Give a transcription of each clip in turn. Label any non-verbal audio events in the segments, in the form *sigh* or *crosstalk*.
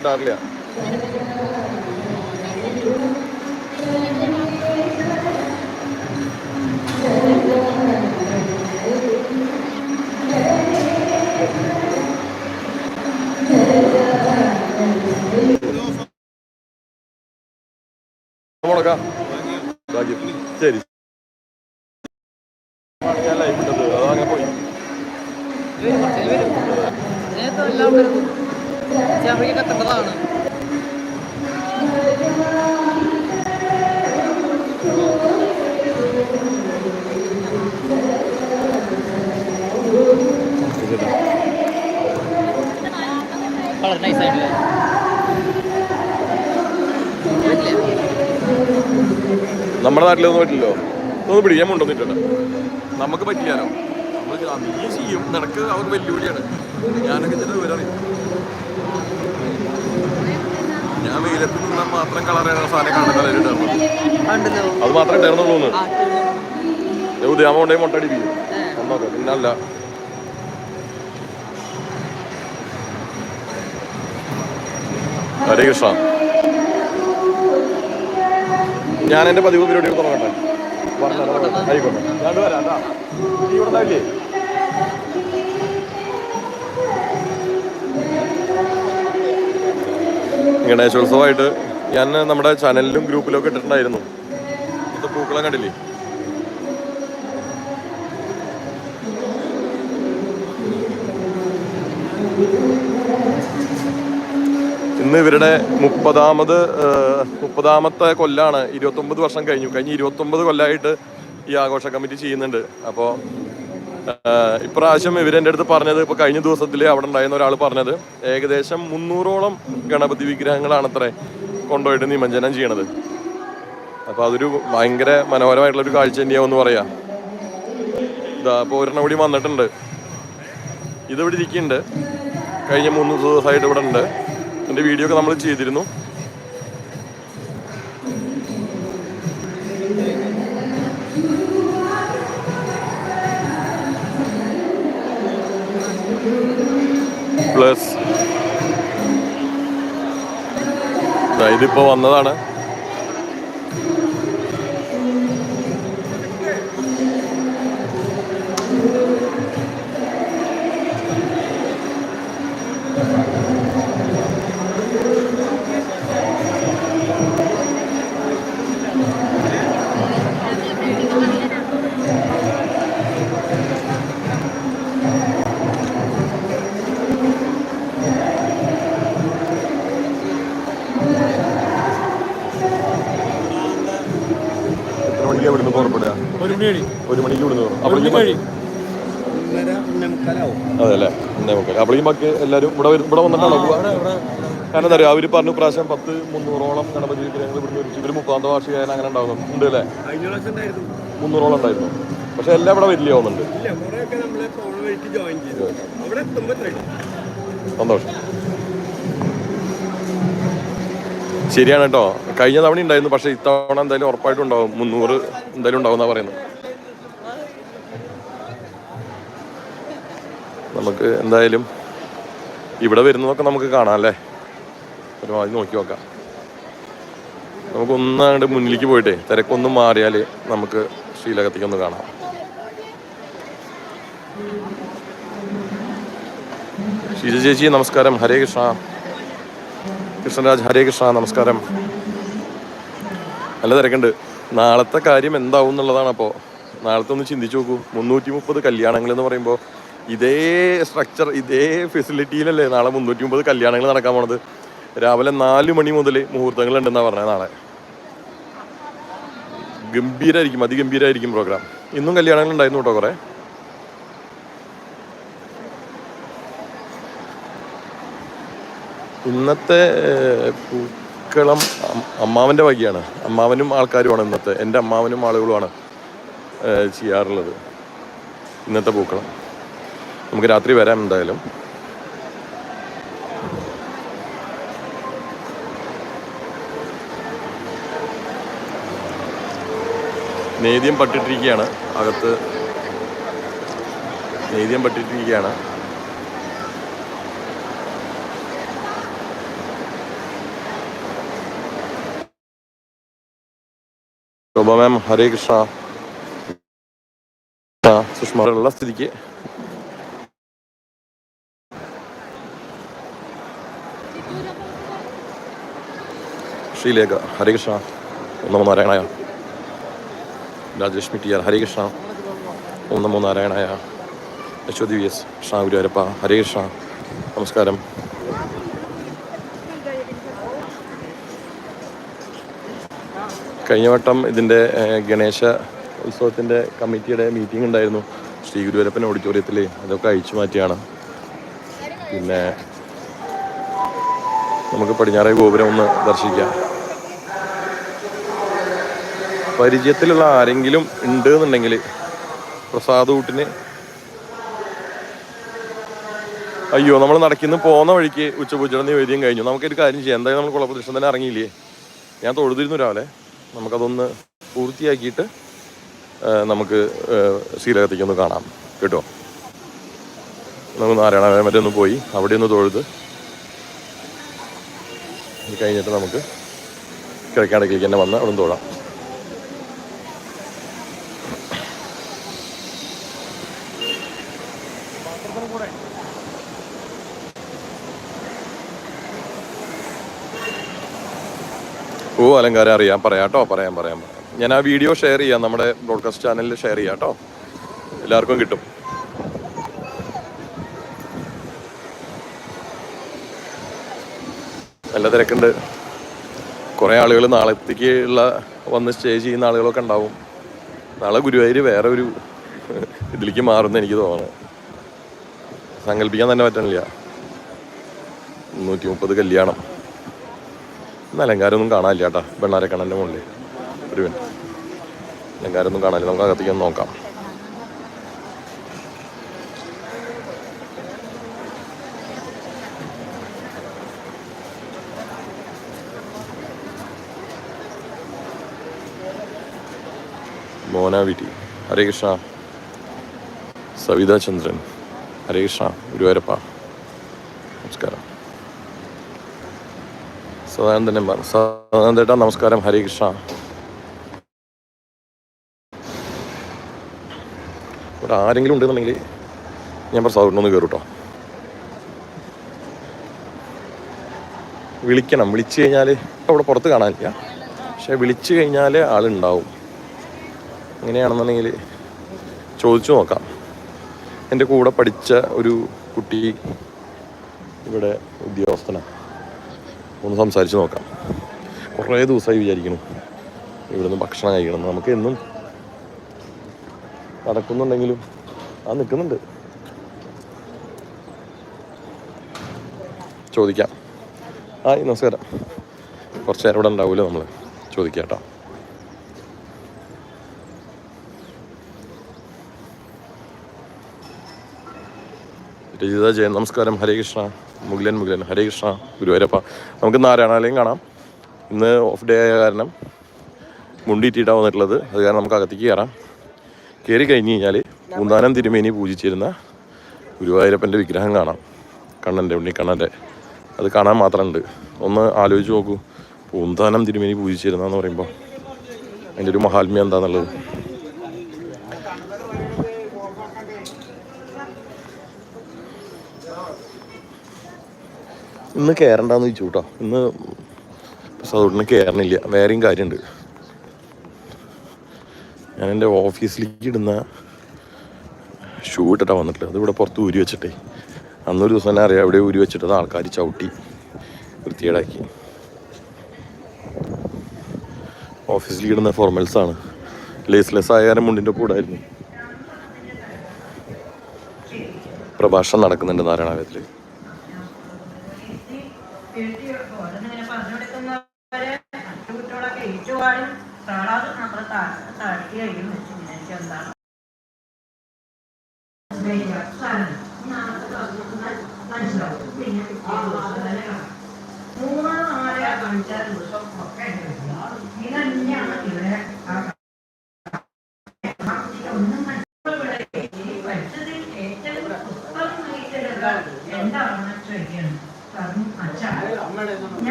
ഉണ്ടാറില്ല മുടക്കാം നിനക്ക് അവർക്ക് വെല്ലുവിളിയാണ്. ഞാനൊക്കെ ചില വിവരറിയും ഞാൻ വെയിലത്ത് നിന്നാൽ മാത്രം കളറിയാണ് സാധനം കണ്ടല്ലോ? അത് മാത്രം ആ ഞാൻ ഉദയാമ കൊണ്ടേ മുട്ട അടിപ്പിക്കും. ഒന്നോക്കെ പിന്നെ അല്ല ഹരേ കൃഷ്ണ. ഞാൻ എന്റെ പതിവ് പരിപാടി തുടങ്ങട്ടെ? ആയിക്കോട്ടെ. ഞാൻ വരാം ഇവിടെ ഉണ്ടാവില്ലേ? ഗണേശോത്സവമായിട്ട് ഞാൻ നമ്മുടെ ചാനലിലും ഗ്രൂപ്പിലും ഒക്കെ ഇട്ടിട്ടുണ്ടായിരുന്നു. ഇത് പൂക്കളം കണ്ടില്ലേ? ഇന്ന് ഇവരുടെ മുപ്പതാമത് മുപ്പതാമത്തെ കൊല്ലാണ്. ഇരുപത്തൊമ്പത് വർഷം കഴിഞ്ഞു. കഴിഞ്ഞ ഇരുപത്തൊമ്പത് കൊല്ലമായിട്ട് ഈ ആഘോഷ കമ്മിറ്റി ചെയ്യുന്നുണ്ട്. അപ്പോൾ ഇപ്രാവശ്യം ഇവരെന്റെ അടുത്ത് പറഞ്ഞത് ഇപ്പോൾ കഴിഞ്ഞ ദിവസത്തിൽ അവിടെ ഉണ്ടായിരുന്ന ഒരാൾ പറഞ്ഞത് ഏകദേശം മുന്നൂറോളം ഗണപതി വിഗ്രഹങ്ങളാണത്രേ കൊണ്ടുപോയിട്ട് നിമഞ്ജനം ചെയ്യണത്. അപ്പോൾ അതൊരു ഭയങ്കര മനോഹരമായിട്ടുള്ളൊരു കാഴ്ച തന്നെയാവെന്ന് പറയാം. ഇതാ അപ്പോൾ ഒരെണ്ണം കൂടി വന്നിട്ടുണ്ട്. ഇതിവിടെ ഇരിക്കുന്നുണ്ട്. കഴിഞ്ഞ മൂന്ന് ദിവസമായിട്ട് ഇവിടെ ഉണ്ട്. എന്റെ വീഡിയോ ഒക്കെ നമ്മൾ ചെയ്തിരുന്നു. പ്ലസ്. ഇതിപ്പോ വന്നതാണ്. അപ്പോഴേക്കും ബാക്കി എല്ലാവരും ഇവിടെ വരും- ഇവിടെ വന്നിട്ടാണ്? കാരണം എന്താ പറയുക അവർ പറഞ്ഞു പ്രാവശ്യം പത്ത് മുന്നൂറോളം ഗണപതി വിഗ്രഹങ്ങൾ ഇവിടുന്ന് വരും ഇവർ മുപ്പാന്ത വാർഷികമായാലും അങ്ങനെ ഉണ്ടാവുന്നു ഉണ്ട് അല്ലേ? മുന്നൂറോളം ഉണ്ടായിരുന്നു. പക്ഷെ എല്ലാം ഇവിടെ വലിയ ആവുന്നുണ്ട്. സന്തോഷം. ശരിയാണ് കേട്ടോ. കഴിഞ്ഞ തവണ ഉണ്ടായിരുന്നു. പക്ഷെ ഇത്തവണ എന്തായാലും ഉറപ്പായിട്ടും ഉണ്ടാവും. മുന്നൂറ് എന്തായാലും ഉണ്ടാവും എന്നാ പറയുന്നത്. നമുക്ക് എന്തായാലും ഇവിടെ വരുന്നതൊക്കെ നമുക്ക് കാണാം അല്ലേ? ഒരുമാതിരി നോക്കി നോക്കാം. നമുക്കൊന്നാണ്ട് മുന്നിലേക്ക് പോയിട്ടേ തിരക്കൊന്നും മാറിയാൽ നമുക്ക് ശ്രീലകത്തേക്ക് ഒന്ന് കാണാം. ഷീജ ചേച്ചി നമസ്കാരം. ഹരേ കൃഷ്ണ. കൃഷ്ണരാജ് ഹരേ കൃഷ്ണ നമസ്കാരം. നല്ല തിരക്കുണ്ട്. നാളത്തെ കാര്യം എന്താവും എന്നുള്ളതാണ് അപ്പോൾ നാളത്തെ ഒന്ന് ചിന്തിച്ചു നോക്കൂ. മുന്നൂറ്റി മുപ്പത് കല്യാണങ്ങൾ എന്ന് പറയുമ്പോൾ ഇതേ സ്ട്രക്ചർ ഇതേ ഫെസിലിറ്റിയിലല്ലേ നാളെ മുന്നൂറ്റി മുപ്പത് കല്യാണങ്ങൾ നടക്കാൻ പോണത്? രാവിലെ നാല് മണി മുതൽ മുഹൂർത്തങ്ങൾ ഉണ്ടെന്നാണ് പറഞ്ഞത് നാളെ. ഗംഭീരമായിരിക്കും അതിഗംഭീരമായിരിക്കും പ്രോഗ്രാം ഇന്നും കല്യാണങ്ങൾ ഉണ്ടായിരുന്നു കേട്ടോ കുറേ. ഇന്നത്തെ പൂക്കളം അമ്മാവന്റെ വകയാണ്. അമ്മാവനും ആൾക്കാരുമാണ് ഇന്നത്തെ. എന്റെ അമ്മാവനും ആളുകളുമാണ് ചെയ്യാറുള്ളത് ഇന്നത്തെ പൂക്കളം. നമുക്ക് രാത്രി വരാം എന്തായാലും. നേദ്യം പട്ടിട്ടിരിക്കുകയാണ്. അകത്ത് നേദ്യം പട്ടിട്ടിരിക്കുകയാണ്. ശോഭ മാം ഹരേ കൃഷ്ണ. സുഷ്മ. സ്ഥിതിക്ക് ശ്രീലേഖ ഹരികൃഷ്ണ നമോ നാരായണായ രാജലക്ഷ്മി ടി ആർ ഹരികൃഷ്ണ ഓം നമോ നാരായണായ യശോദി വി എസ് കൃഷ്ണ ഗുരുവരപ്പ ഹരികൃഷ്ണ നമസ്കാരം. കഴിഞ്ഞ വട്ടം ഇതിന്റെ ഗണേശ ഉത്സവത്തിന്റെ കമ്മിറ്റിയുടെ മീറ്റിംഗ് ഉണ്ടായിരുന്നു. ശ്രീ ഗുരുവരപ്പൻ ഓഡിറ്റോറിയത്തിൽ അതൊക്കെ അഴിച്ചു മാറ്റിയാണ്. പിന്നെ നമുക്ക് പടിഞ്ഞാറേ ഗോപുരം ഒന്ന് ദർശിക്കാം. പരിചയത്തിലുള്ള ആരെങ്കിലും ഉണ്ട് എന്നുണ്ടെങ്കിൽ പ്രസാദ് കൂട്ടിന്. അയ്യോ നമ്മൾ നടക്കുന്ന പോകുന്ന വഴിക്ക് ഉച്ചപൂജയുടെ നിവേദ്യം കഴിഞ്ഞു. നമുക്കൊരു കാര്യം ചെയ്യാം. എന്തായാലും നമ്മൾ കുളപ്രദക്ഷിണം തന്നെ ഇറങ്ങിയില്ലേ? ഞാൻ തൊഴുതിരുന്നു രാവിലെ. നമുക്കതൊന്ന് പൂർത്തിയാക്കിയിട്ട് നമുക്ക് ശ്രീലകത്തേക്ക് ഒന്ന് കാണാം. കേട്ടോ? നമുക്ക് നാരായണ വരെ ഒന്ന് പോയി. അവിടെ ഒന്ന് തൊഴുത്. കഴിഞ്ഞിട്ട് നമുക്ക് കിഴക്കാടക്കിലേക്ക് തന്നെ വന്ന് അവിടെ നിന്ന് തൊഴാം. ഓ അലങ്കാരം അറിയാം. പറയാം കേട്ടോ പറയാം പറയാം ഞാൻ ആ വീഡിയോ ഷെയർ ചെയ്യാം നമ്മുടെ ബ്രോഡ്കാസ്റ്റ് ചാനലിൽ ഷെയർ ചെയ്യാം കേട്ടോ. എല്ലാവർക്കും കിട്ടും. നല്ല തിരക്കുണ്ട്. കുറേ ആളുകൾ നാളത്തേക്ക് ഉള്ള വന്ന് സ്റ്റേ ചെയ്യുന്ന ആളുകളൊക്കെ ഉണ്ടാവും. നാളെ ഗുരുവായൂർ വേറെ ഒരു *laughs* ഇതിലേക്ക് മാറുമെന്ന് എനിക്ക് തോന്നുന്നു. സങ്കല്പിക്കാൻ തന്നെ പറ്റണില്ല. നൂറ്റി മുപ്പത് കല്യാണം. ഇന്ന് അലങ്കാരമൊന്നും കാണാനില്ല കേട്ടാ. വെണ്ണാരക്കണ്ണന്റെ മുകളിൽ. ഒരു മിനിറ്റ്. അലങ്കാരമൊന്നും കാണാനില്ല. നമുക്ക് അകത്തേക്ക് ഒന്ന് നോക്കാം. മോന വിറ്റി ഹരേ കൃഷ്ണ. സവിതാ ചന്ദ്രൻ. ഹരേ കൃഷ്ണ. ഗുരുവായൂരപ്പ. നമസ്കാരം. സദാനന്ദൻ എം സദാനന്ദേട്ടാ നമസ്കാരം. ഹരേ കൃഷ്ണ. ഇവിടെ ആരെങ്കിലും ഉണ്ടെന്നുണ്ടെങ്കിൽ ഞാൻ പ്രസാദ് കയറും കേട്ടോ വിളിക്കണം. വിളിച്ചു കഴിഞ്ഞാൽ അവിടെ പുറത്ത് കാണാനില്ല. പക്ഷെ വിളിച്ചു കഴിഞ്ഞാൽ ആളുണ്ടാവും. അങ്ങനെയാണെന്നുണ്ടെങ്കിൽ ചോദിച്ചു നോക്കാം. എന്റെ കൂടെ പഠിച്ച ഒരു കുട്ടി ഇവിടെ ഉദ്യോഗസ്ഥനാണ്. ഒന്ന് സംസാരിച്ച് നോക്കാം. കുറേ ദിവസമായി വിചാരിക്കണം ഇവിടുന്ന് ഭക്ഷണം കഴിക്കണം. നമുക്ക് എന്നും നടക്കുന്നുണ്ടെങ്കിലും ആ നിൽക്കുന്നുണ്ട്. ചോദിക്കാം. ആ നമസ്കാരം. കുറച്ച് നേരം ഇവിടെ ഉണ്ടാവില്ല നമ്മൾ ചോദിക്കാം കേട്ടോ. രജിത ജയൻ നമസ്കാരം. ഹരേ കൃഷ്ണ. മുഗലൻ മുഗലൻ ഹരേ കൃഷ്ണ ഗുരുവരപ്പ നമുക്ക് നാരായണാലയം കാണാം. ഇന്ന് ഓഫ് ഡേ ആയ കാരണം മുണ്ടിയിട്ടിട്ടാണ് വന്നിട്ടുള്ളത്. അത് കാരണം നമുക്ക് അകത്തേക്ക് കയറാം. കയറി കഴിഞ്ഞ് കഴിഞ്ഞാൽ പൂന്താനം തിരുമേനി പൂജിച്ചിരുന്ന ഗുരുവായൂരപ്പന്റെ വിഗ്രഹം കാണാം. കണ്ണന്റെ ഉണ്ണിക്കണ്ണന്റെ അത് കാണാൻ മാത്രമുണ്ട് ഒന്ന് ആലോചിച്ച് നോക്കൂ. പൂന്താനം തിരുമേനി പൂജിച്ചിരുന്നതെന്ന് പറയുമ്പോൾ അതിന്റെ ഒരു മഹാത്മ്യം എന്താണെന്നുള്ളത് ഇന്ന് കയറണ്ടെന്ന് ചോദിച്ചു കേട്ടോ ഇന്ന് സൗണ്ടിന് കയറണില്ല വേറെയും കാര്യമുണ്ട് ഞാൻ എന്റെ ഓഫീസിലേക്ക് ഇടുന്ന ഷൂ ഇട്ടിട്ടാണ് വന്നിട്ടില്ല അതിവിടെ പുറത്ത് ഊരി വെച്ചിട്ടേ. അന്നൊരു ദിവസം തന്നെ അറിയാം അവിടെ ഊരി വെച്ചിട്ടത് ആൾക്കാർ ചവിട്ടി വൃത്തികേടാക്കി. ഓഫീസിലേക്ക് ഇടുന്ന ഫോർമൽസ് ആണ്. ലേസ്ലെസ് ആയ കാരണം മുണ്ടിന്റെ കൂടെ ആയിരുന്നു. പ്രഭാഷണം നടക്കുന്നുണ്ട് നാരായണാലയത്തിൽ Yeah,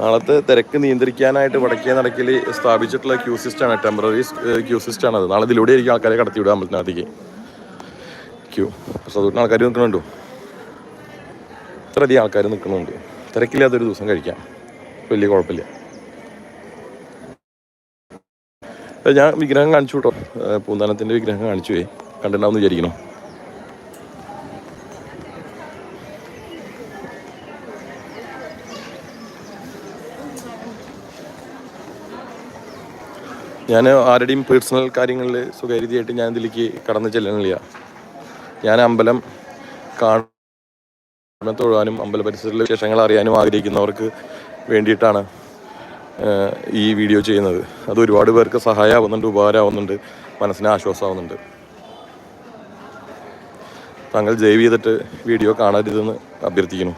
നാളത്തെ തിരക്ക് നിയന്ത്രിക്കാനായിട്ട് വടക്കേ നടക്കിൽ സ്ഥാപിച്ചിട്ടുള്ള ക്യൂ സിസ്റ്റാണ് ടെമ്പററി ക്യൂ സിസ്റ്റാണ് അത്. നാളെ ഇതിലൂടെ ആയിരിക്കും ആൾക്കാരെ കടത്തിവിടുക അമ്പലത്തിനകത്തേക്ക്. ക്യൂ. പക്ഷെ അതുകൊണ്ട് ആൾക്കാർ നിൽക്കുന്നുണ്ടോ ഇത്രയധികം ആൾക്കാർ നിൽക്കുന്നുണ്ട് തിരക്കില്ലാത്തൊരു ദിവസം കഴിക്കാം. വലിയ കുഴപ്പമില്ല. ഞാൻ വിഗ്രഹം കാണിച്ചു കേട്ടോ. പൂന്താനത്തിന്റെ വിഗ്രഹം കാണിച്ചു പോയി കണ്ടിട്ടുണ്ടാവും വിചാരിക്കണം ഞാൻ ആരുടെയും പേഴ്സണൽ കാര്യങ്ങളിൽ സ്വകാര്യതയായിട്ട് ഞാൻ ഇതിലേക്ക് കടന്നു ചെല്ലണില്ല ഞാൻ അമ്പലം കാണാൻ തൊഴാനും അമ്പല പരിസരത്തിലെ വിശേഷങ്ങൾ അറിയാനും ആഗ്രഹിക്കുന്നവർക്ക് വേണ്ടിയിട്ടാണ് ഈ വീഡിയോ ചെയ്യുന്നത്. അത് ഒരുപാട് പേർക്ക് സഹായമാവുന്നുണ്ട് ഉപകാരമാവുന്നുണ്ട് മനസ്സിന് ആശ്വാസമാവുന്നുണ്ട്. താങ്കൾ ജൈവ് ചെയ്തിട്ട് വീഡിയോ കാണരുതെന്ന് അഭ്യർത്ഥിക്കുന്നു.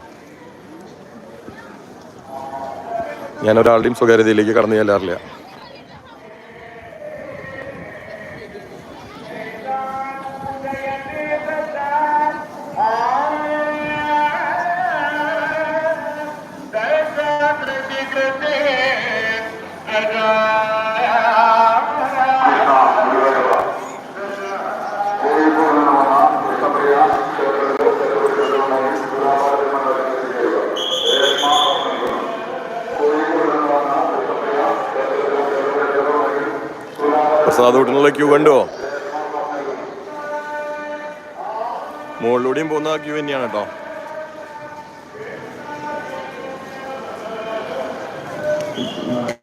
ഞാൻ ഒരാളുടെയും സ്വകാര്യതയിലേക്ക് കടന്നു ചെല്ലാറില്ല. പ്രസാദോട്ടിനുള്ള ക്യൂ കണ്ടോ? മുകളിലൂടെയും പോകുന്ന ക്യൂ തന്നെയാണ് കേട്ടോ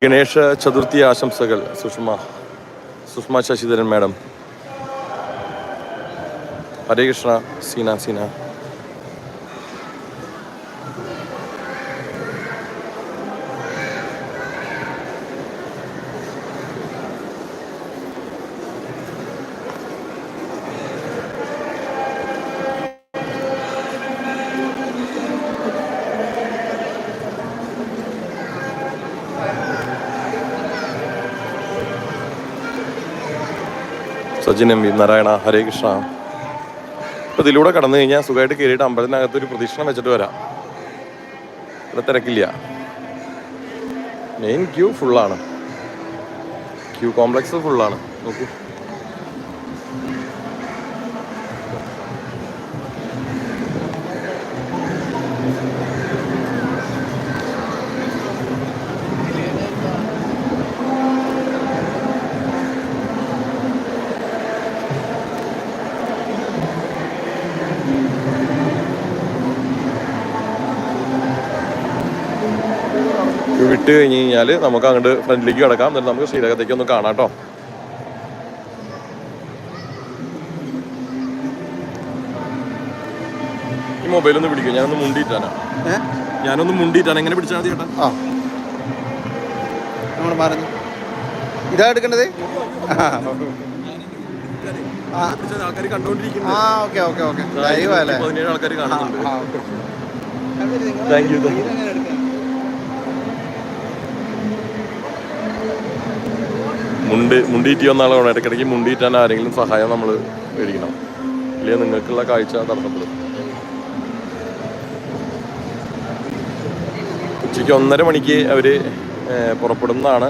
ഗണേഷ ചതുർത്ഥി ആശംസകൾ സുഷമ സുഷമ ശശിധരൻ മാഡം. ഹരേ കൃഷ്ണ സീന സീന. സജിൻ എം വി നാരായണ ഹരേ കൃഷ്ണ. അപ്പൊ ഇതിലൂടെ കടന്നു കഴിഞ്ഞാൽ സുഖമായിട്ട് കയറിയിട്ട് അമ്പലത്തിനകത്ത് ഒരു പ്രദക്ഷിണം വെച്ചിട്ട് വരാം. ഇവിടെ തിരക്കില്ല. മെയിൻ ക്യൂ ഫുള്ളാണ് ക്യൂ കോംപ്ലക്സ് ഫുള്ളാണ് നോക്കൂ. വിട്ട് കഴിഞ്ഞ് കഴിഞ്ഞാൽ നമുക്ക് അങ്ങോട്ട് ഫ്രണ്ടിലേക്ക് കിടക്കാം. എന്നിട്ട് നമുക്ക് ശ്രീരകത്തേക്ക് ഒന്ന് കാണാം കേട്ടോ. ഈ മൊബൈൽ ഒന്ന് പിടിക്കും. ഞാനൊന്ന് മുണ്ടിയിട്ടാണ് ഞാനൊന്ന് മുണ്ടിയിട്ടാണ് എങ്ങനെ പിടിച്ചാൽ മതി ചേട്ടാ? നമ്മൾ ഇതാ എടുക്കേണ്ടത്? ആൾക്കാർ കണ്ടോണ്ടിരിക്കുന്നു. ആ ഓക്കെ ഓക്കെ ഓക്കെ. ലൈവ് അല്ലേ പതിനേഴ് ആൾക്കാർ കാണുന്നുണ്ട്. ആ, ഓക്കെ. അവർ നിങ്ങളെ Thank you, thank you. ഇതെങ്ങനെ എടുക്കാം? മുണ്ട് മുണ്ടിയിട്ട് വന്ന വേണം ഇടയ്ക്കിടയ്ക്ക് മുണ്ടിയിട്ടാൻ ആരെങ്കിലും സഹായം നമ്മൾ മേടിക്കണം. അല്ലെങ്കിൽ നിങ്ങൾക്കുള്ള കാഴ്ച തടസ്സപ്പെടും ഉച്ചയ്ക്ക് ഒന്നര മണിക്ക് അവർ പുറപ്പെടുന്നതാണ്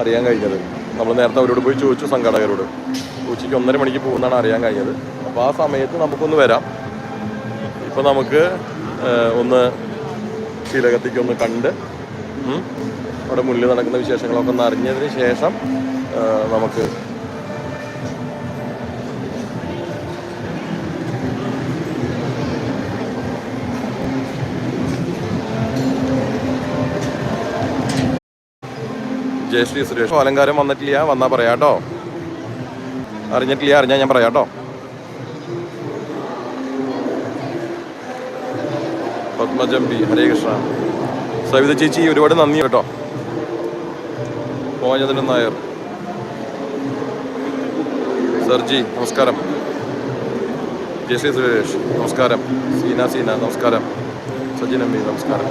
അറിയാൻ കഴിഞ്ഞത്. നമ്മൾ നേരത്തെ അവരോട് പോയി ചോദിച്ചു സംഘാടകരോട്. ഉച്ചയ്ക്ക് ഒന്നര മണിക്ക് പോകുന്നതാണ് അറിയാൻ കഴിഞ്ഞത്. അപ്പോൾ ആ സമയത്ത് നമുക്കൊന്ന് വരാം. ഇപ്പോൾ നമുക്ക് ഒന്ന് ശീലകത്തേക്ക് ഒന്ന് കണ്ട് അവിടെ മുന്നിൽ നടക്കുന്ന വിശേഷങ്ങളൊക്കെ ഒന്ന് അറിഞ്ഞതിന് ശേഷം നമുക്ക് ജയശ്രീ സുരേഷ്. അലങ്കാരം വന്നിട്ടില്ല. വന്നാ പറയാട്ടോ. അറിഞ്ഞിട്ടില്ല അറിഞ്ഞാ ഞാൻ പറയാട്ടോ. പത്മജംബി ഹരേ കൃഷ്ണ. സവിത ചേച്ചി ഒരുപാട് നന്ദി കേട്ടോ. മോഹനചന്ദ്രൻ നായർ. സർജി നമസ്കാരം. ജയശ്രീ സുരേഷ് നമസ്കാരം. സീന സീന നമസ്കാരം. സജിൻ എം നമസ്കാരം.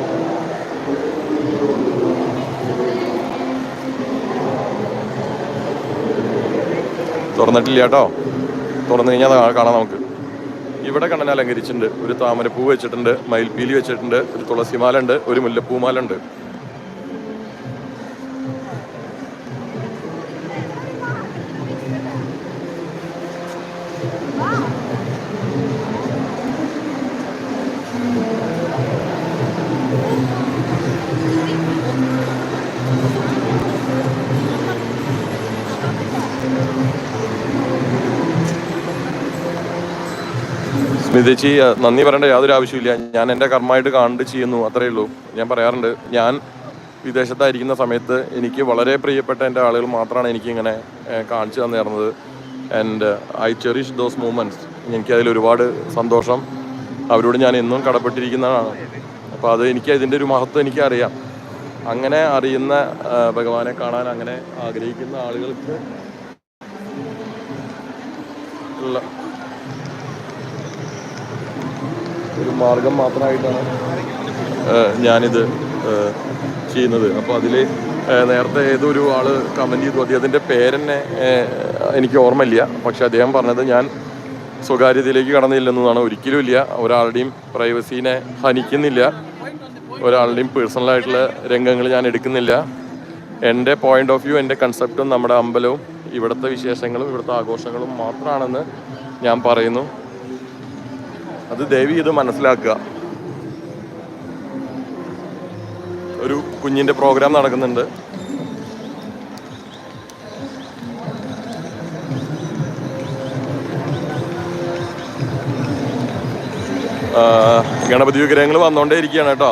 തുറന്നിട്ടില്ല കേട്ടോ. തുറന്നു കഴിഞ്ഞാൽ കാണാം നമുക്ക്. ഇവിടെ കണ്ണൻ അലങ്കരിച്ചിട്ടുണ്ട്. ഒരു താമരപ്പൂ വെച്ചിട്ടുണ്ട്. മയിൽപ്പീലി വെച്ചിട്ടുണ്ട്. ഒരു തുളസിമാല ഉണ്ട്. ഒരു മുല്ലപ്പൂമാല ഉണ്ട്. സ്മിതേച്ചി നന്ദി പറയേണ്ട യാതൊരു ആവശ്യമില്ല ഞാൻ എന്റെ കർമ്മമായിട്ട് കാണുന്നത് ചെയ്യുന്നു അത്രയേ ഉള്ളൂ. ഞാൻ പറയാറുണ്ട് ഞാൻ വിദേശത്തായിരിക്കുന്ന സമയത്ത് എനിക്ക് വളരെ പ്രിയപ്പെട്ട എന്റെ ആളുകൾ മാത്രമാണ് എനിക്കിങ്ങനെ തന്നു കാണിച്ചു തന്നിരുന്നത്. And I cherish those moments എനിക്കതിൽ ഒരുപാട് സന്തോഷം. അവരോട് ഞാൻ എന്നും കടപ്പെട്ടിരിക്കുന്നതാണ്. അപ്പോൾ അത് എനിക്ക് ഇതിന്റെ ഒരു മഹത്വം എനിക്കറിയാം. അങ്ങനെ അറിയുന്ന ഭഗവാനെ കാണാൻ അങ്ങനെ ആഗ്രഹിക്കുന്ന ആളുകൾക്ക് ഉള്ള ഒരു മാർഗം മാത്രമായിട്ടാണ് ഞാനിത് ചെയ്യുന്നത്. അപ്പോൾ അതിൽ നേരത്തെ ഏതോ ഒരു ആൾ കമന്റ് ചെയ്തു അദ്ദേഹത്തിന്റെ പേരെന്നെ എനിക്ക് ഓർമ്മയില്ല. പക്ഷെ അദ്ദേഹം പറഞ്ഞത് ഞാൻ സ്വകാര്യതയിലേക്ക് കടന്നില്ലെന്നതാണ് ഒരിക്കലും ഇല്ല. ഒരാളുടെയും പ്രൈവസീനെ ഹനിക്കുന്നില്ല. ഒരാളുടെയും പേഴ്സണലായിട്ടുള്ള രംഗങ്ങൾ ഞാൻ എടുക്കുന്നില്ല. എന്റെ പോയിന്റ് ഓഫ് വ്യൂ എന്റെ കൺസെപ്റ്റും നമ്മുടെ അമ്പലവും ഇവിടുത്തെ വിശേഷങ്ങളും ഇവിടുത്തെ ആഘോഷങ്ങളും മാത്രമാണെന്ന് ഞാൻ പറയുന്നു. അത് ദേവി ഇത് മനസ്സിലാക്കുക. ഒരു കുഞ്ഞിന്റെ പ്രോഗ്രാം നടക്കുന്നുണ്ട്. ഗണപതി വിഗ്രഹങ്ങൾ വന്നുകൊണ്ടേ ഇരിക്കുകയാണ് കേട്ടോ.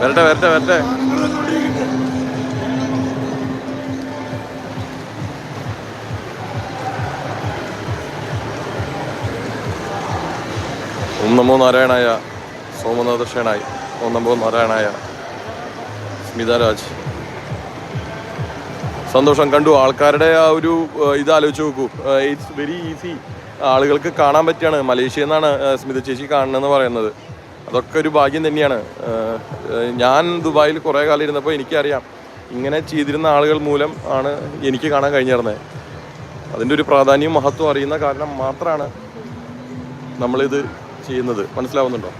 വരട്ടെ വരട്ടെ വരട്ടെ. നമോ നാരായണായ സോമനാഥ ക്ഷേണായി. ഓം നമോ നാരായണായ സ്മിത രാജ്. സന്തോഷം. കണ്ടു ആൾക്കാരുടെ ആ ഒരു ഇത് ആലോചിച്ച് നോക്കൂ. ഇറ്റ്സ് വെരി ഈസി ആളുകൾക്ക് കാണാൻ പറ്റിയാണ് മലേഷ്യ എന്നാണ് സ്മിത ചേച്ചി കാണണമെന്ന് പറയുന്നത്. അതൊക്കെ ഒരു ഭാഗ്യം തന്നെയാണ്. ഞാൻ ദുബായിൽ കുറേ കാലം ഇരുന്നപ്പോൾ എനിക്കറിയാം. ഇങ്ങനെ ചെയ്തിരുന്ന ആളുകൾ മൂലം ആണ് എനിക്ക് കാണാൻ കഴിഞ്ഞിരുന്നത്. അതിന്റെ ഒരു പ്രാധാന്യവും മഹത്വം അറിയുന്ന കാരണം മാത്രമാണ് നമ്മളിത് ചെയ്യുന്നത്. മനസ്സിലാവുന്നുണ്ടോ?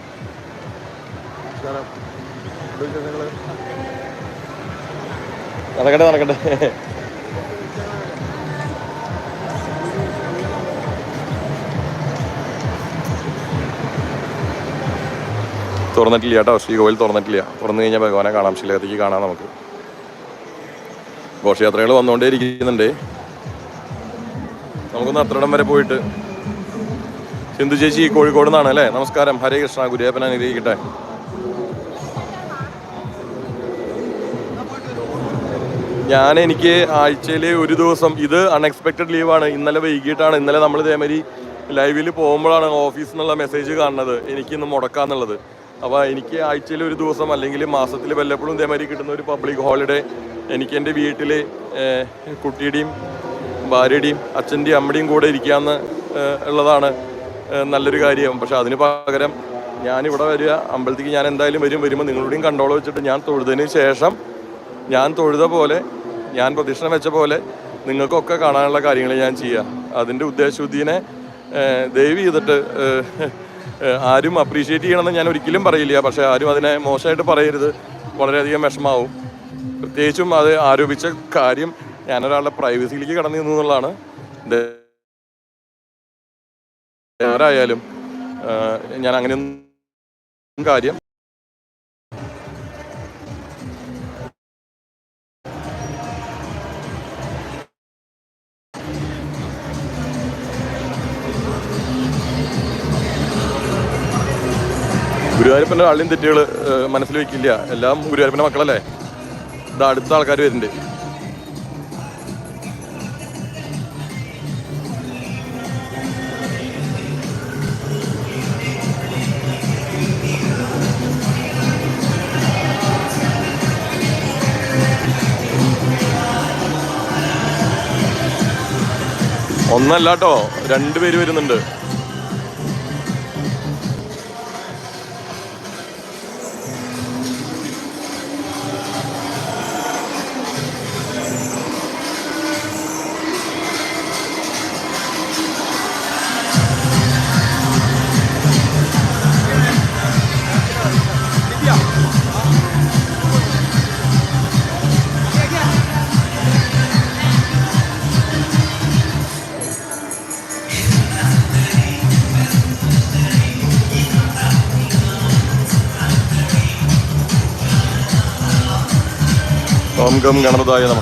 നടക്കട്ടെ നടക്കട്ടെ. തുറന്നിട്ടില്ല കേട്ടോ. ശ്രീകോവിൽ തുറന്നിട്ടില്ല. തുറന്നു കഴിഞ്ഞാൽ ഭഗവാനെ കാണാം. ശിലകത്തേക്ക് കാണാം നമുക്ക്. ഘോഷയാത്രകൾ വന്നുകൊണ്ടേ ഇരിക്കുന്നുണ്ട് നമുക്കൊന്ന് അത്രയിടം വരെ പോയിട്ട് സിന്ധു ചേച്ചി കോഴിക്കോട് നിന്നാണ് അല്ലേ? നമസ്കാരം. ഹരേ കൃഷ്ണ. ഗുരുവേപ്പൻ അനുഗ്രഹിക്കട്ടെ. ഞാൻ എനിക്ക് ആഴ്ചയിൽ ഒരു ദിവസം ഇത് അൺഎക്സ്പെക്റ്റഡ് ലീവാണ് ഇന്നലെ വൈകിട്ടാണ്. ഇന്നലെ നമ്മൾ ഇതേമാതിരി ലൈവിൽ പോകുമ്പോഴാണ് ഓഫീസിൽ നിന്നുള്ള മെസ്സേജ് കാണുന്നത്. എനിക്ക് ഇന്ന് മുടക്കാന്നുള്ളത്. അപ്പോൾ എനിക്ക് ആഴ്ചയിൽ ഒരു ദിവസം അല്ലെങ്കിൽ മാസത്തിൽ വല്ലപ്പോഴും ഇതേമാതിരി കിട്ടുന്ന ഒരു പബ്ലിക് ഹോളിഡേ എനിക്ക് എന്റെ വീട്ടിൽ കുട്ടിയുടെയും ഭാര്യയുടെയും അച്ഛന്റെയും അമ്മയുടെയും കൂടെ ഇരിക്കാമെന്ന് ഉള്ളതാണ്. നല്ലൊരു കാര്യം. പക്ഷെ അതിന് പകരം ഞാനിവിടെ വരിക. അമ്പലത്തിക്ക് ഞാൻ എന്തായാലും വരും. വരുമ്പോൾ നിങ്ങളുടെയും കണ്ടോളം വെച്ചിട്ട് ഞാൻ തൊഴുതതിന് ശേഷം ഞാൻ തൊഴുത പോലെ ഞാൻ പ്രദക്ഷിണം വെച്ച പോലെ നിങ്ങൾക്കൊക്കെ കാണാനുള്ള കാര്യങ്ങൾ ഞാൻ ചെയ്യുക അതിന്റെ ഉദ്ദേശശുദ്ധീനെ ദയവ് ചെയ്തിട്ട് ആരും അപ്രീഷിയേറ്റ് ചെയ്യണമെന്ന് ഞാൻ ഒരിക്കലും പറയില്ല. പക്ഷേ ആരും അതിനെ മോശമായിട്ട് പറയരുത്. വളരെയധികം വിഷമാവും. പ്രത്യേകിച്ചും അത് ആരോപിച്ച കാര്യം ഞാനൊരാളുടെ പ്രൈവസിയിലേക്ക് കടന്നു എന്നുള്ളതാണ്. ആരായാലും ഞാൻ അങ്ങനെ കാര്യം ഗുരുവായൂരപ്പന്റെ ആളുടെയും തെറ്റുകൾ മനസ്സിൽ വെക്കില്ല എല്ലാം ഗുരുവായൂരപ്പന്റെ മക്കളല്ലേ? ഇത് അടുത്ത ആൾക്കാർ വരുന്നുണ്ട്. ഒന്നല്ല കേട്ടോ രണ്ടുപേര് വരുന്നുണ്ട്. ഗം ഗണപതായ നമ.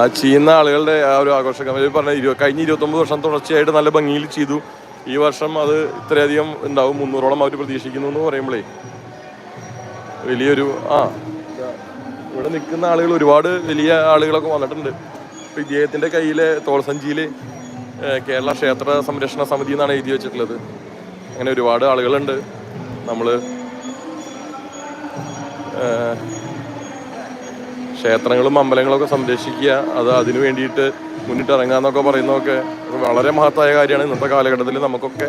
ആ ചെയ്യുന്ന ആളുകളുടെ ആ ഒരു ആഘോഷ പറഞ്ഞ ഇരുപത് കഴിഞ്ഞ ഇരുപത്തൊമ്പത് വർഷം തുടർച്ചയായിട്ട് നല്ല ഭംഗിയിൽ ചെയ്തു. ഈ വർഷം അത് ഇത്രയധികം ഉണ്ടാവും മുന്നൂറോളം അവർ പ്രതീക്ഷിക്കുന്നു എന്ന് പറയുമ്പോഴേ വലിയൊരു ആ. ഇവിടെ നിൽക്കുന്ന ആളുകൾ ഒരുപാട് വലിയ ആളുകളൊക്കെ വന്നിട്ടുണ്ട്. ഇപ്പം ഇദ്ദേഹത്തിന്റെ കയ്യിലെ തോൾസഞ്ചിയിൽ കേരള ക്ഷേത്ര സംരക്ഷണ സമിതി എന്നാണ് എഴുതി വെച്ചിട്ടുള്ളത്. അങ്ങനെ ഒരുപാട് ആളുകളുണ്ട്. നമ്മൾ ക്ഷേത്രങ്ങളും അമ്പലങ്ങളും ഒക്കെ സംരക്ഷിക്കുക അത് അതിനു വേണ്ടിയിട്ട് മുന്നിട്ട് ഇറങ്ങാന്നൊക്കെ പറയുന്നതൊക്കെ വളരെ മഹത്തായ കാര്യമാണ്. ഇന്നത്തെ കാലഘട്ടത്തിൽ നമുക്കൊക്കെ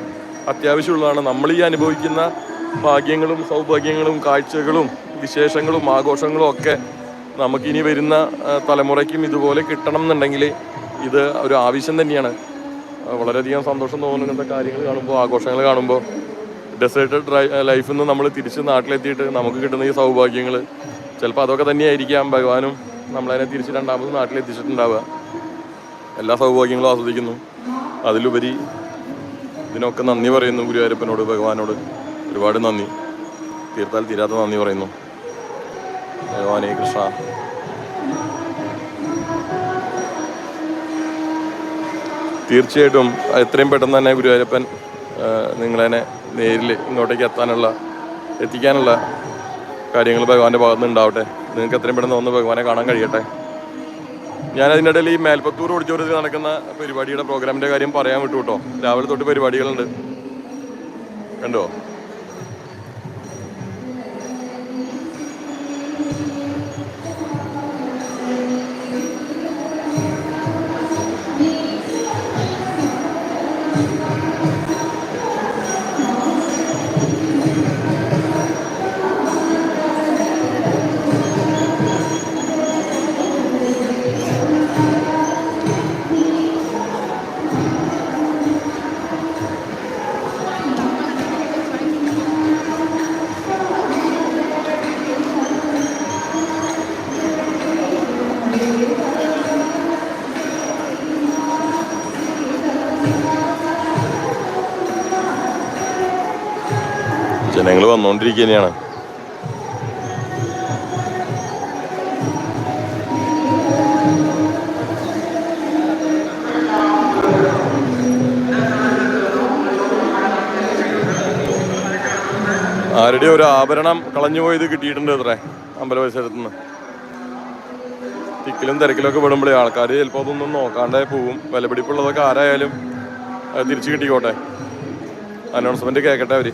അത്യാവശ്യമുള്ളതാണ്. നമ്മൾ ഈ അനുഭവിക്കുന്ന ഭാഗ്യങ്ങളും സൗഭാഗ്യങ്ങളും കാഴ്ചകളും വിശേഷങ്ങളും ആഘോഷങ്ങളും ഒക്കെ നമുക്കിനി വരുന്ന തലമുറയ്ക്കും ഇതുപോലെ കിട്ടണം എന്നുണ്ടെങ്കിൽ ഇത് ഒരു ആവശ്യം തന്നെയാണ്. വളരെയധികം സന്തോഷം തോന്നുന്ന കാര്യങ്ങൾ കാണുമ്പോൾ ആഘോഷങ്ങൾ കാണുമ്പോൾ. ഡെസേർട്ടഡ് ലൈഫിൽ നിന്ന് നമ്മൾ തിരിച്ച് നാട്ടിലെത്തിയിട്ട് നമുക്ക് കിട്ടുന്ന ഈ സൗഭാഗ്യങ്ങൾ ചിലപ്പോൾ അതൊക്കെ തന്നെയായിരിക്കാം ഭഗവാനും നമ്മളതിനെ തിരിച്ച് രണ്ടാമത് നാട്ടിലെത്തിച്ചിട്ടുണ്ടാവുക. എല്ലാ സൗഭാഗ്യങ്ങളും ആസ്വദിക്കുന്നു. അതിലുപരി ഇതിനൊക്കെ നന്ദി പറയുന്നു ഗുരുവായൂരപ്പനോട് ഭഗവാനോട്. ഒരുപാട് നന്ദി. തീർത്താൽ തീരാത്ത നന്ദി പറയുന്നു. ഭഗവാനേ കൃഷ്ണ. തീർച്ചയായിട്ടും എത്രയും പെട്ടെന്ന് തന്നെ ഗുരുവായൂരപ്പൻ നിങ്ങളെന്നെ നേരിൽ ഇങ്ങോട്ടേക്ക് എത്താനുള്ള എത്തിക്കാനുള്ള കാര്യങ്ങൾ ഭഗവാന്റെ ഭാഗത്ത് ഉണ്ടാവട്ടെ. നിങ്ങൾക്ക് എത്രയും പെട്ടെന്ന് ഒന്ന് ഭഗവാനെ കാണാൻ കഴിയട്ടെ. ഞാൻ അതിന്റെ ഇടയിൽ ഈ മേൽപ്പത്തൂർ ഓഡിറ്റോറിയത്തിൽ നടക്കുന്ന പരിപാടിയുടെ പ്രോഗ്രാമിന്റെ കാര്യം പറയാൻ വിട്ടു കേട്ടോ രാവിലെ തൊട്ട് പരിപാടികളുണ്ട്. കണ്ടോ? വന്നുകൊണ്ടിരിക്കുകയാണ്. ആരുടെ ഒരു ആഭരണം കളഞ്ഞു പോയത് കിട്ടിയിട്ടുണ്ട് അത്രേ അമ്പല നിന്ന് തിക്കിലും തിരക്കിലൊക്കെ വിടുമ്പോഴേ ആൾക്കാർ ചിലപ്പോൾ അതൊന്നും നോക്കാണ്ടേ പോവും. വിലപിടിപ്പുള്ളതൊക്കെ ആരായാലും തിരിച്ചു കിട്ടിക്കോട്ടെ. അനൗൺസ്മെന്റ് കേൾക്കട്ടെ അവർ.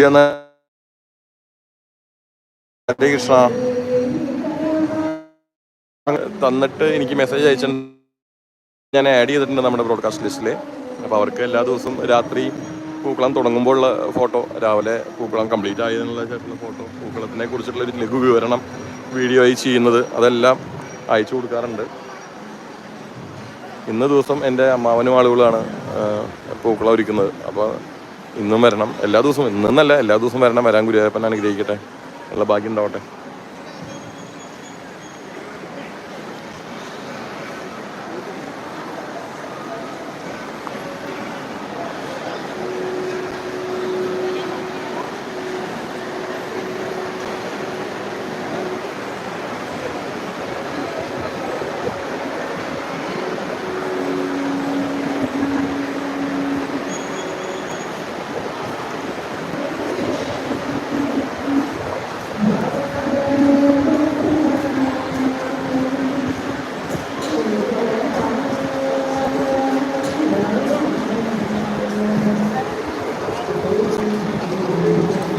വിദ്യ എന്നാ ഹരേ കൃഷ്ണ തന്നിട്ട് എനിക്ക് മെസ്സേജ് അയച്ചിട്ടുണ്ട്. ഞാൻ ആഡ് ചെയ്തിട്ടുണ്ട് നമ്മുടെ ബ്രോഡ്കാസ്റ്റ് ലിസ്റ്റിൽ അപ്പോൾ അവർക്ക് എല്ലാ ദിവസവും രാത്രി പൂക്കളം തുടങ്ങുമ്പോഴുള്ള ഫോട്ടോ രാവിലെ പൂക്കളം കംപ്ലീറ്റ് ആയതിനുള്ള ചേട്ടന്റെ ഫോട്ടോ പൂക്കളത്തിനെ കുറിച്ചിട്ടുള്ള ഒരു ലഘു വിവരണം വീഡിയോ ആയി ചെയ്യുന്നത് അതെല്ലാം അയച്ചു കൊടുക്കാറുണ്ട്. ഇന്ന് ദിവസം എന്റെ അമ്മാവനും ആളുകളാണ് പൂക്കളം ഒരുക്കുന്നത്. അപ്പോൾ ഇന്നും വരണം. എല്ലാ ദിവസവും ഇന്നെന്നല്ല എല്ലാ ദിവസവും വരണം. വരാൻ ഗുരുവായൂരപ്പൻ അനുഗ്രഹിക്കട്ടെ. ഉള്ള ഭാഗ്യം ഉണ്ടാവട്ടെ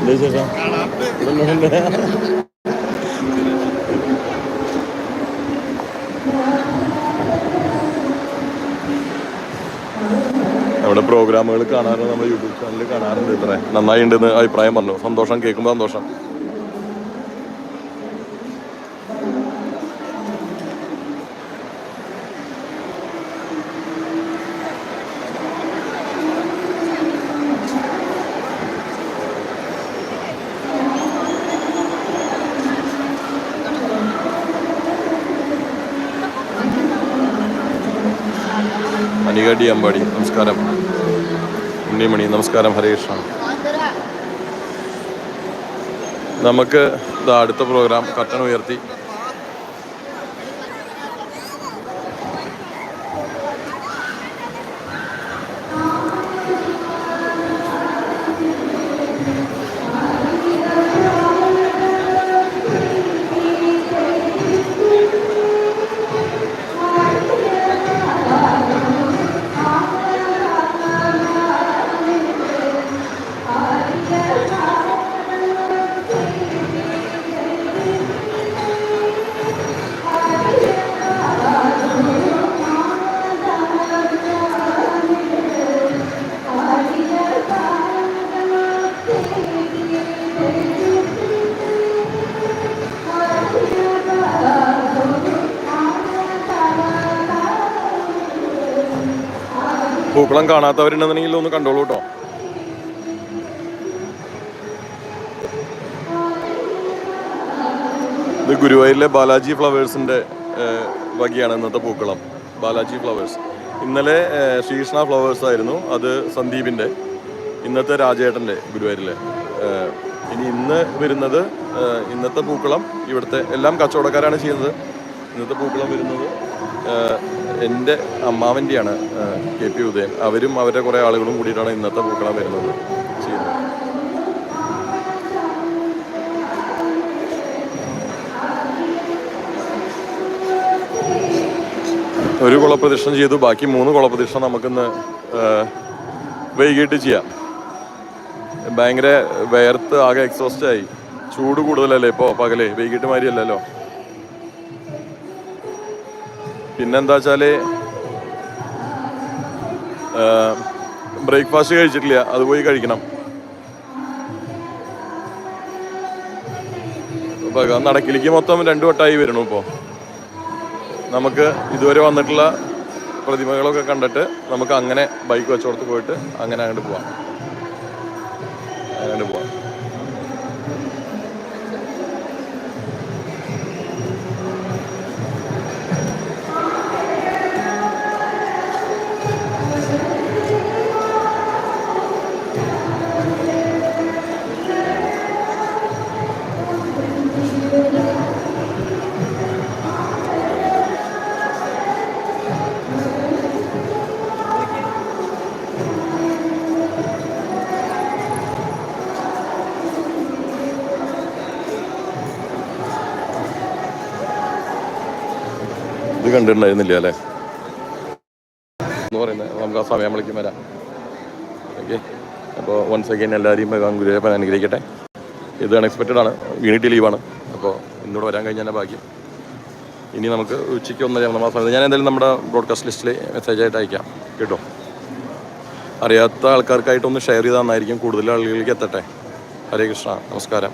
എന്താ വിശേഷം ഇതെന്താ? നമ്മുടെ പ്രോഗ്രാമുകൾ കാണാറുണ്ട് നമ്മുടെ യൂട്യൂബ് ചാനലിൽ കാണാറുണ്ട് ഇത്ര. നന്നായി ഉണ്ടെന്ന് അഭിപ്രായം പറഞ്ഞു? സന്തോഷം കേൾക്കുമ്പോൾ സന്തോഷം. അനികടി അമ്പാടി നമസ്കാരം. ഉണ്ണിമണി നമസ്കാരം ഹരേ കൃഷ്ണ. നമുക്ക് ഇതാ അടുത്ത പ്രോഗ്രാം കട്ടൺ ഉയർത്തി. പൂക്കളം കാണാത്തവരുണ്ടെന്നുണ്ടെങ്കിൽ ഒന്ന് കണ്ടോളൂ കേട്ടോ. ഇത് ഗുരുവായൂരിലെ ബാലാജി ഫ്ലവേഴ്സിന്റെ ഏഹ്, വകയാണ് ഇന്നത്തെ പൂക്കളം. ബാലാജി ഫ്ലവേഴ്സ്. ഇന്നലെ ശ്രീകൃഷ്ണ ഫ്ലവേഴ്സ് ആയിരുന്നു. അത് സന്ദീപിന്റെ ഇന്നത്തെ രാജേട്ടന്റെ ഗുരുവായൂരിലെ. ഇനി ഇന്ന് വരുന്നത് ഇന്നത്തെ പൂക്കളം. ഇവിടുത്തെ എല്ലാം കച്ചവടക്കാരാണ് ചെയ്യുന്നത്. ഇന്നത്തെ പൂക്കളം വരുന്നത് എന്റെ അമ്മാവന്റെയാണ് കെ പി ഉദയൻ. അവരും അവരുടെ കുറേ ആളുകളും കൂടിയിട്ടാണ് ഇന്നത്തെ പൂക്കളം വരുന്നത് ഒരു കുളപ്രദക്ഷിണം ചെയ്തു ബാക്കി മൂന്ന് കുളപ്രദക്ഷിണം നമുക്കിന്ന് വൈകിട്ട് ചെയ്യാം. ഭയങ്കര വേർത്ത് ആകെ എക്സോസ്റ്റ് ആയി. ചൂട് കൂടുതലല്ലേ ഇപ്പോൾ പകലേ? വൈകിട്ട് മാതിരിയല്ലല്ലോ പിന്നെന്താ വെച്ചാൽ ബ്രേക്ക്ഫാസ്റ്റ് കഴിച്ചിട്ടില്ല അത് പോയി കഴിക്കണം. നടക്കിലേക്ക് മൊത്തം രണ്ടു വട്ടമായി വരണു ഇപ്പോൾ നമുക്ക് ഇതുവരെ വന്നിട്ടുള്ള പ്രതിമകളൊക്കെ കണ്ടിട്ട് നമുക്ക് അങ്ങനെ ബൈക്ക് വെച്ചോടത്ത് പോയിട്ട് അങ്ങനെ അങ്ങോട്ട് പോവാം. കണ്ടിട്ടുണ്ടായിരുന്നില്ല അല്ലേ? നമുക്ക് ആ സമയം വിളിക്കും വരാം. ഓക്കെ അപ്പോൾ വൺസ് അഗൈൻ എല്ലാവരെയും ഭഗവാൻ ഗുരുദേവൻ അനുഗ്രഹിക്കട്ടെ. ഇത് അൺഎക്സ്പെക്റ്റഡ് ആണ്. യൂണിറ്റി ലീവാണ് അപ്പോൾ ഇന്നോട് വരാൻ കഴിഞ്ഞ തന്നെ ഭാഗ്യം. ഇനി നമുക്ക് ഉച്ചയ്ക്ക് ഒന്നര മൂന്ന് മാസം ഞാൻ എന്തായാലും നമ്മുടെ ബ്രോഡ്കാസ്റ്റ് ലിസ്റ്റിൽ മെസ്സേജ് ആയിട്ട് അയക്കാം. കേട്ടോ? അറിയാത്ത ആൾക്കാർക്കായിട്ടൊന്ന് ഷെയർ ചെയ്താൽ നന്നായിരിക്കും. കൂടുതൽ ആളുകളിലേക്ക് എത്തട്ടെ. ഹരേ കൃഷ്ണ. നമസ്കാരം.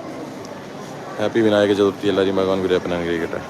ഹാപ്പി വിനായക ചതുർത്ഥി. എല്ലാവരെയും ഭഗവാൻ ഗുരുദേവൻ അനുഗ്രഹിക്കട്ടെ.